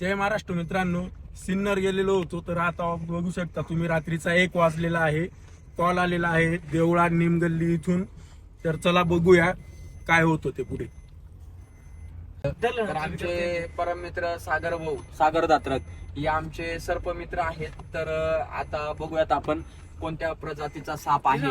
जय महाराष्ट्र मित्रांनो. सिन्नर गेलेलो होतो तर आता बघू शकता तुम्ही रात्रीचा एक वाजलेला आहे. कॉल आलेला आहे देवळा निमगल्ली इथून. तर चला बघूया काय होतं ते पुढे. तर आमचे परम मित्र सागर भाऊ सागर दात्रक हे आमचे सर्प मित्र आहेत. तर आता बघूयात आपण कोणत्या प्रजातीचा साप आहे.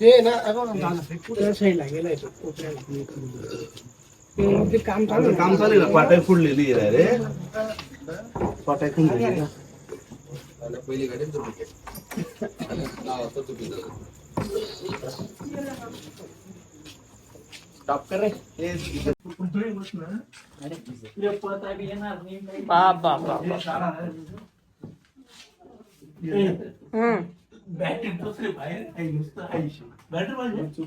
ते ना साईडला गेलाय तो कोपऱ्याला. ते- काम चालू आहे. काम चालू आहे ना पाटाई फुडलेली आहे रे पाटाई फुडलेली ना. पहिली गाडी स्टॉप कर रे बाप बाप बाप बाप. हम्म. बॅटरी दुसरी बाहेर आहे नुसतं ऐंशी बॅटरी पाहिजे?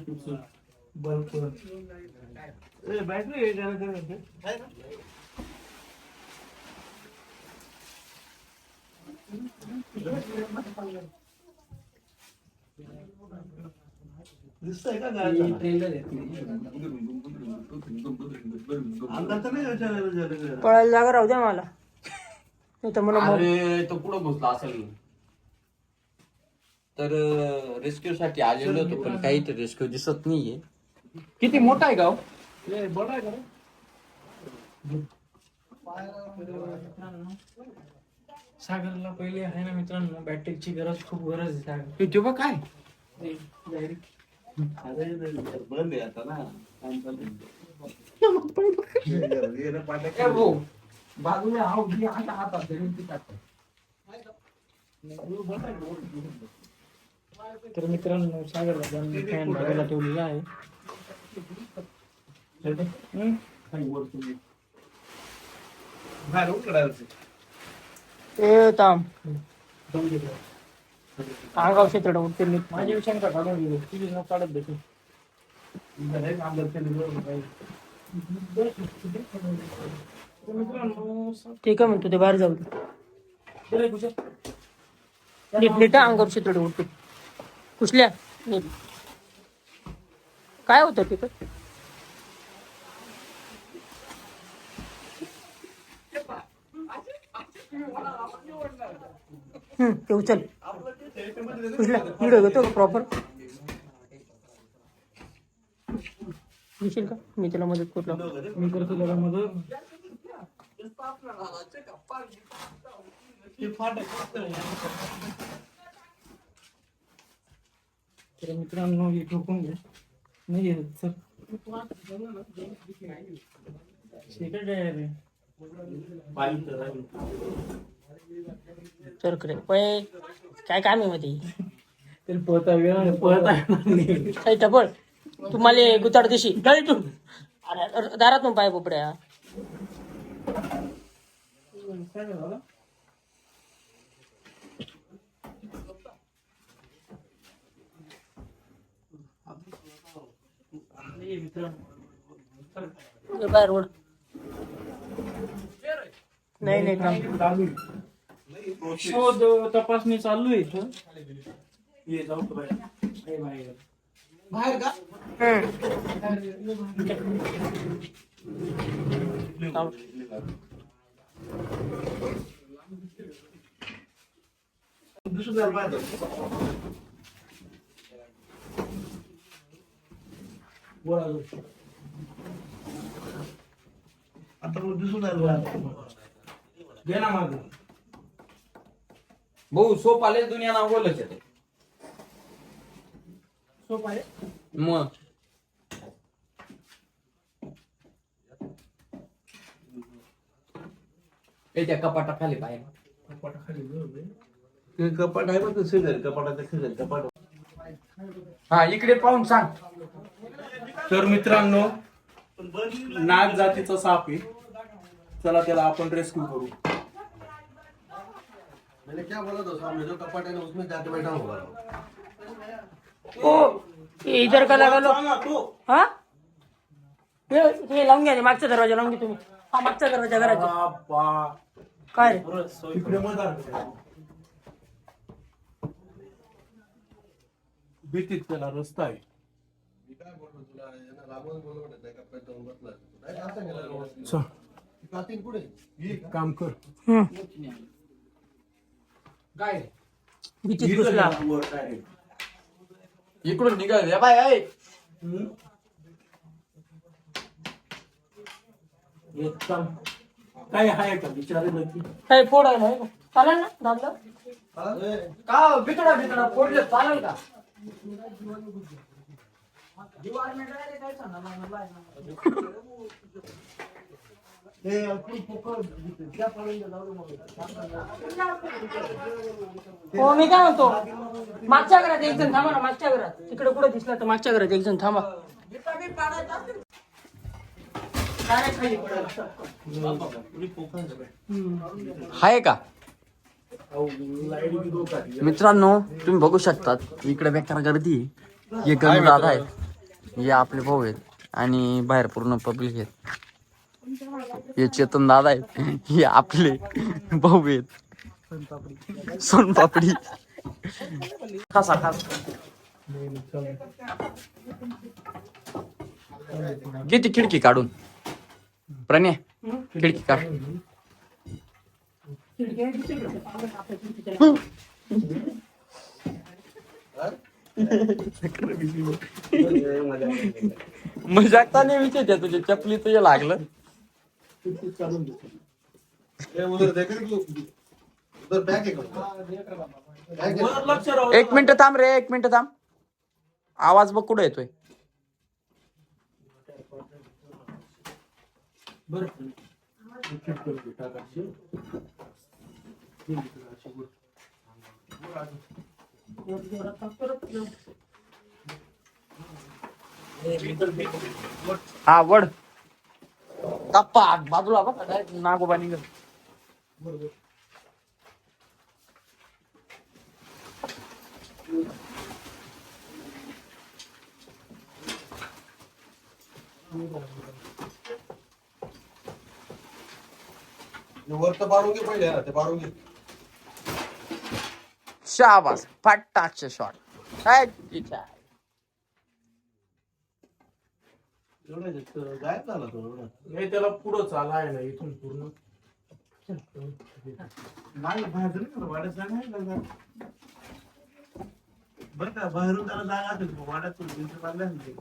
बल्ब ए, बॅटरी आहे आहे? दिसतंय का अंदाज तर नाही विचारायला जरा- जरा. पळायला जागा राहू द्या मला. नाही तर मला अरे तो कुठं घुसला असेल? तर रेस्क्यू साठी आलेलो होतो पण काही तर रेस्क्यू दिसत नाहीये किती मोठा आहे गाव? सागरला पहिले आहे ना मित्रांनो बॅटरीची गरज खूप गरज आहे सागर तेव्हा काय बंद आहे आता ना काम चालू आहे. ये रे, पाट्या ए भाऊ, बाजूला हाव घे, आता हातात धरून ती टाक. तर मित्रांनो सागरला जाऊन फॅन बघायला ठेवलेला आहे. हम्म. काही वर तुम्ही. बाहेर उकडायचं. ए ताम अंगाव क्षेत्र उठते मी माझी शंका काढून गेली. तुझी न काढत देते इकडे काम करते ना, बरोबर काही. ठीक आहे म्हणतो ते बाहेर जाऊ दे. नीट नीट अंगावर क्षेत्र उठते कुठल्या? नीट काय होतं तिथं? ते उचल कुठल्या? व्हिडिओ घेतो का प्रॉपर घेशील का? मी तुला मदत करतो मी करतो त्याला मदत. तर मित्रांनो हे ठोकून घ्या. नाही येत, चल. शेकट आहे रे? पाणी तर आहे. चलकडे पै काय काम आहे मध्ये तरी पळता वेळ पळता काही टपळ तुम्हाला गुताड दिशी गळी तू. अरे अरे, दारातून पाय पोपड्या ये बाहेर ओढ नाही नाही थांब. शोध तपासणी चालू आहे इथं ये जाऊ का बाहेर? आता मग दिसून. घे ना मागं. भाऊ सोप आले दुनिया नाव बोलच येते सोप आहे? मग. कपाटा खाली पाहिजे. ते कपाट आहे बघ शेजारी कपाटाच्या शेजारी कपाट हा इकडे पाहून सांग. तर मित्रांनो नाग जातीचा साप आहे. चला त्याला आपण रेस्क्यू करू. मैंने क्या बोला था सामने जो कपाट है ना उसमें जाके बैठा हुआ ओ ये इधर का लगा लो। हा? हे हे लावून घ्या मागचा दरवाजा लावून घ्या तुम्ही. हा मागचा दरवाजा घराचा बाबा. काय? रे तिकडे मदार आहे. भीतीत त्याला रस्ता आहे. चल, काम कर काय भीतीत घुसला इकडून निघाल या बाय आहे एक काम काय आहे का विचारेल नक्की काय फोडायला आहे का? चालेल ना दादा का बिकडा बिकडा फोडले चालेल का हो मी काय म्हणतो? मागच्या घरात एक जण थांबा ना मागच्या घरात. तिकडे कुठे दिसला तर मागच्या घरात एक जण थांबा. हाय आहे का? मित्रांनो तुम्ही बघू शकतात इकडे बेकार गर्दी आहे. हे गणू दादा आहेत. हे आपले भाऊ आहेत आणि बाहेर पूर्ण पब्लिक आहेत. हे चेतन दादा आहेत. हे आपले भाऊ आहेत. सोनपापडी. खासा खास. घे ती खिडकी काढून. प्रणय खिडकी काढ. मजाकता नाही विचारत्या तुझ्या चपली तुझ्या लागलं. एक मिनिट थांब रे एक मिनिट थांब. आवाज बघ कुठं येतोय. बरं हा वड। टप्पा बाजूला बघ direct नागोबा निघल वर तर बाळून घे पहिले ना ते बाळून घे शाबास. फटाकचे शॉट काय तिच्या गायब झाला तो एवढा. नाही त्याला पुढं चाला आहे ना इथून पूर्ण. नाही बाहेर वाड्यात जागा आहे ना. बरं का बाहेरून त्याला जागा असेल वाड्यातून भिंत बांधल्या ना ते.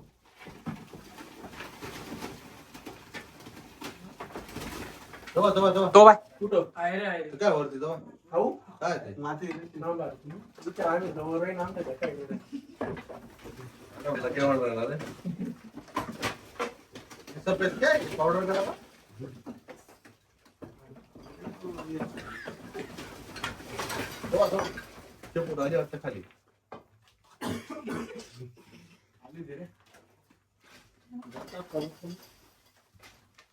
दबा दबा दबा. तो बाय. कुठं? ते काय वरती दबा? खाऊ? काय ते? माती थांबा. इथे आम्ही जवळ आहे ना आमच्या काय रे. सफेद काय? पावडर करा दबा दबा. ते पुढे आली वाटतं खाली?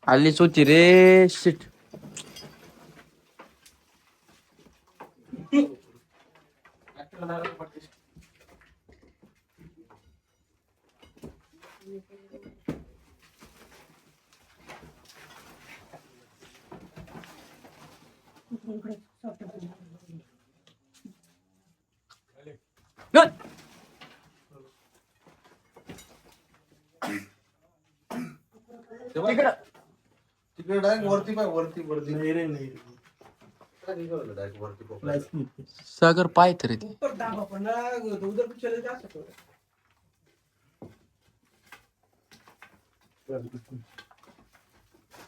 आलीच होती रे. Shit Good. तेव्हा तिकडं. तिकडे डायरेक्ट वरती पाय वरती वरती. नाही रे नाही डायरेक्ट वरती पकडा. लाइट नाही. सागर पाय तरी ते.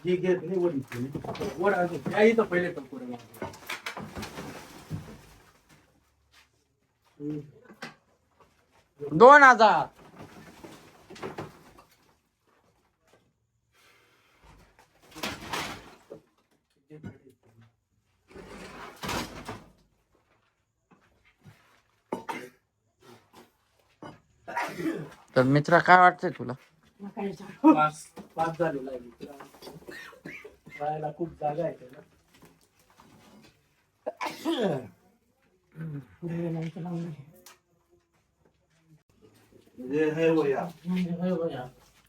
हे घेत नाही वर इथे. वर अजून या इथं पहिले पण पुढे मागे. दोन हजार तर मित्रा काय वाटतंय तुला? पाच पाच झालेला आहे मित्र. राहायला खूप जागा आहे त्याला. हे हे वया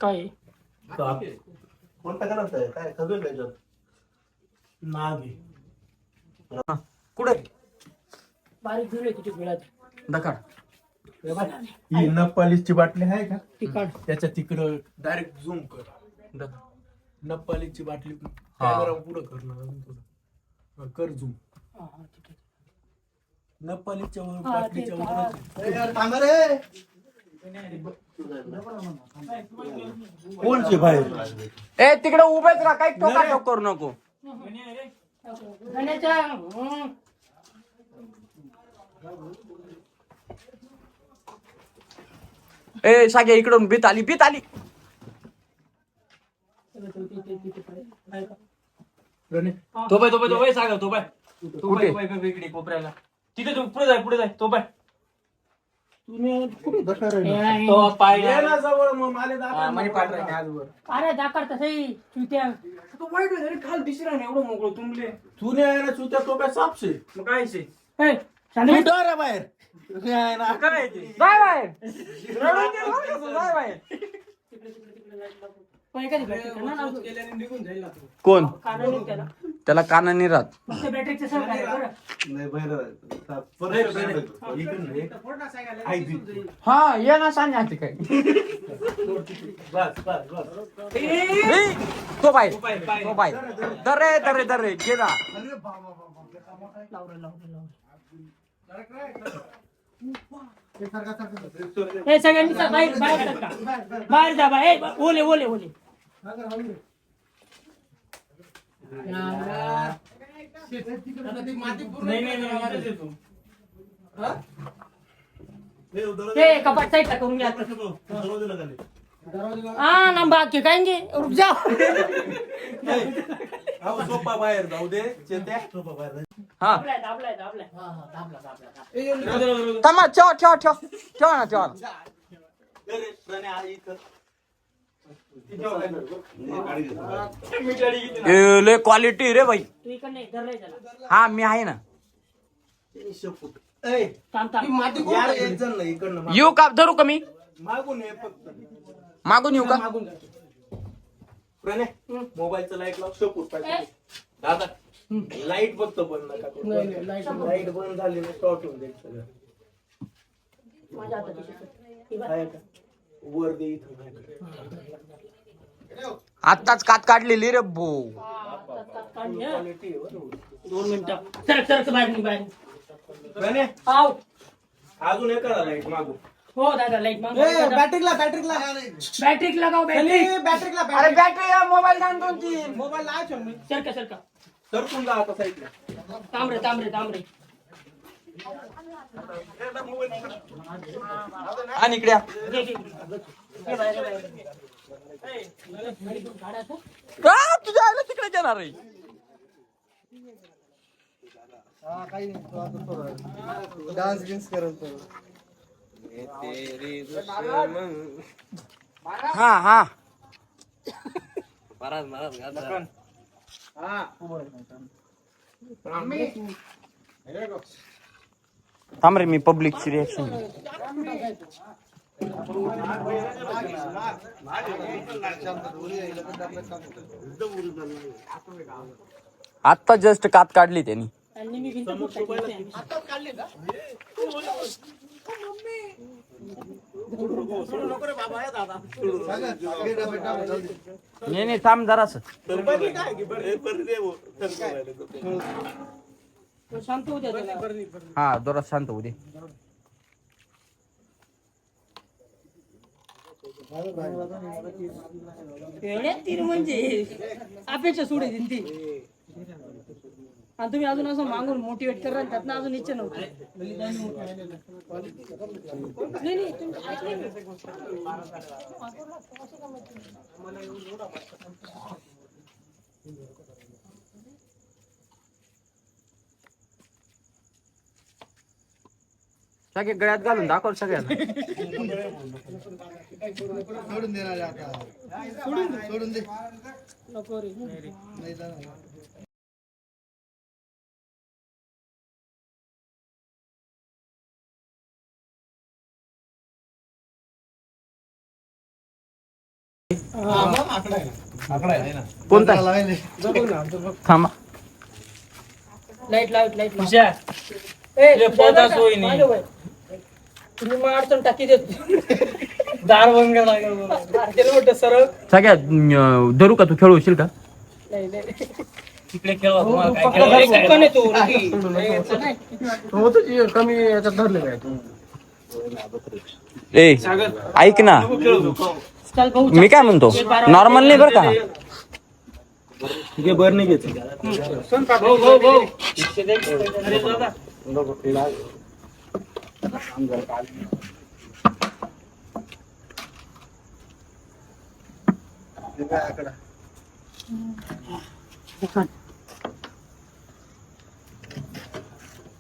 काय? कोणता करत आहे? काय खजूर त्याच्यात नाग. आहे कुठे? बारीक जुळे किती वेळात दखाड. ही नप्पालीची बाटली आहे का? त्याच्या तिकडं डायरेक्ट झूम कर. दखाड. नप्पालीची बाटली कॅमेरा पुढं कर ना अजून हा, कर झूम हा, हा, आहे. नप्पालीच्या वर बाटलीच्या ते वरच आहे. ए, यार, थांबा रे. कोणची बाहेर? ए तिकडे उभेच राहा काही टोका करू नको. गण्याच्या हं. ए साग्या इकडून भीत आली भीत आली. तो बाय तो बाय तो बाय सागर तो बाय तो कुठे? बाय तो बाय इकडे कोपऱ्याला. तिथे तू पुढे जाय पुढे जाय तो बाय पाय पाठ राहील आजवर. अरे दाखड तसंही चुत्या. तो वाईट होईल खाल नाही एवढं मोकळं तुमले. तू नाही आहे ना चुत्या तो काय सापशे. मग काय शे शांती. बाहेर. काय ते बाय बाय रडून गेला बरं का तो, जाय बाहेर. पण एखादी बॅटरी कर ना लावतो. गेल्याने निघून जाईल ना तो. कोण? निघ त्याला. त्याला कानाने राहत. फक्त बॅटरीचं सहकार्य बरं. नाही बाहेर इकडून ये. आई दिली. हा ये ना सांग आता काय बस बस बस. ए, तो बाय तो बाय दरे दरे दरे लावलं लावलं लावलं ए सगळ्यांनी बाहेर बाहेर सरका. बाहेर जा बाहेर ए, ओले ओले ओले. ते कपाट साईडला करून घ्या हा ना बाकी काय रुक जा सोपा बाहेर जाऊ दे चेत्या. सोपा बाहेर हा. थांबा ठेवा ठेवा ठेवा. ठेवा ना ठेवा ना. ए, लय क्वालिटी रे बाई. तू इकडे नाही धरलंय त्याला हा मी आहे ना. थांब थांब. इकडनं येऊ का? धरू का मी? मागून ये फक्त. मागून येऊ का? मागून मोबाईलचं लाइट लाव दादा लाइट फक्त बंद नका करू. लाइट बंद झाली ना शॉर्ट होऊन जाईल सगळं. माझ्या हातात आहे. ही बघ. आहे का? वर दे इथं आत्ताच कात काढलेली रे भो. काढली, हं. दोन मिनिटं. सरक सरक बाहेर निघ बाहेर आव. अजून एक लाइट मागू. हो दादा लाइट मग बॅटरीला बॅटरीला बॅटरी लगाव बॅटरी बॅटरीला अरे बॅटरी मोबाईल घाल दोन तीन. मोबाईल लावायचो मी. सरका सरका. सरकून जा आता साईडला. तांबरे तांबरे तांबरे आणि इकडे या. घे, घे. घे बाहेर, घे बाहेर. गाड्या असं? का तुझ्या आईला तिकडे जाणार आहे डान्स गिन्स करत हा हा. थांब रे मी पब्लिकची रिॲक्शन आत्ता जस्ट कात काढली त्यांनी आणि मी भिंत फुटायची. नाही नाही थांब जरास शांत होऊ हा जरा शांत होऊ दे. एवढ्यात तीर म्हणजे अपेक्षा सोडे दिन ती. आणि तुम्ही अजून असं मागून मोटिवेट करा त्यातनं अजून इच्छा नव्हती. नाही. सगळे गळ्यात घालून दाखव सगळ्याला नको रे. कोणता थांबा लाइट लाइट लाइट हुशार. ए? सोय नाही. तुम्ही मग अडचण टाकी देत दार बंद करा लागेल मला. केलं मोठं सरळ सगळ्यात अं, धरू का तू खेळू होशील का नाही तिकडे खेळवा तुम्हाला आहे? तू. कमी याच्यात धरले ए ऐक ना चल भाऊ मी काय म्हणतो? नॉर्मल नाही बरं का? बर बरं नाही घेत.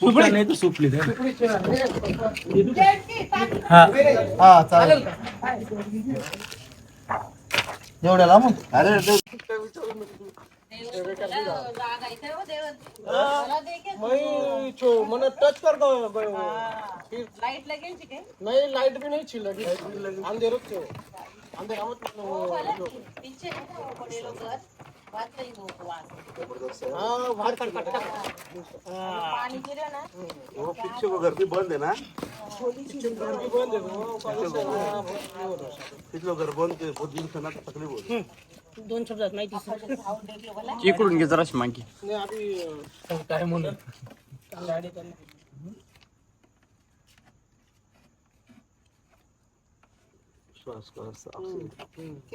सुपडा नाही तर सुपली हा हा चालेल एवढ्या लांबून अरे टच कर लाइट लागेल नाही लाइट बी नाही छिल अंधेरच अंधेरामच है। ना वो बड़े लोग घर बात नहीं वो वास पानी गिरे ना वो पीछे वो घर भी बंद है ना पिछले घर बंद थे बहुत दिन से ना तकलीफ हो रही दोन शब्दात माहिती साऊंड देख लो बोला इकडून घे जराशी माहिती काय म्हणून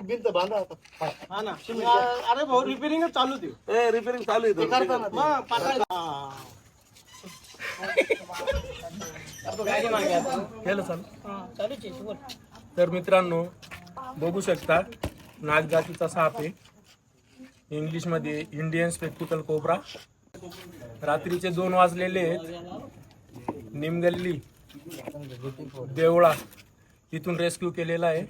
भिंत बांधा आता. हा. ना अरे भाऊ रिपेरिंग चालू ती ए रिपेरिंग चालू मग आहे बोल. तर मित्रांनो बघू शकता नागजातीचा साप आहे. इंग्लिशमध्ये इंडियन स्पेक्टिकल कोबरा रात्रीचे दोन वाजलेले आहेत. निमगल्ली देवळा. तिथून रेस्क्यू केलेला आहे.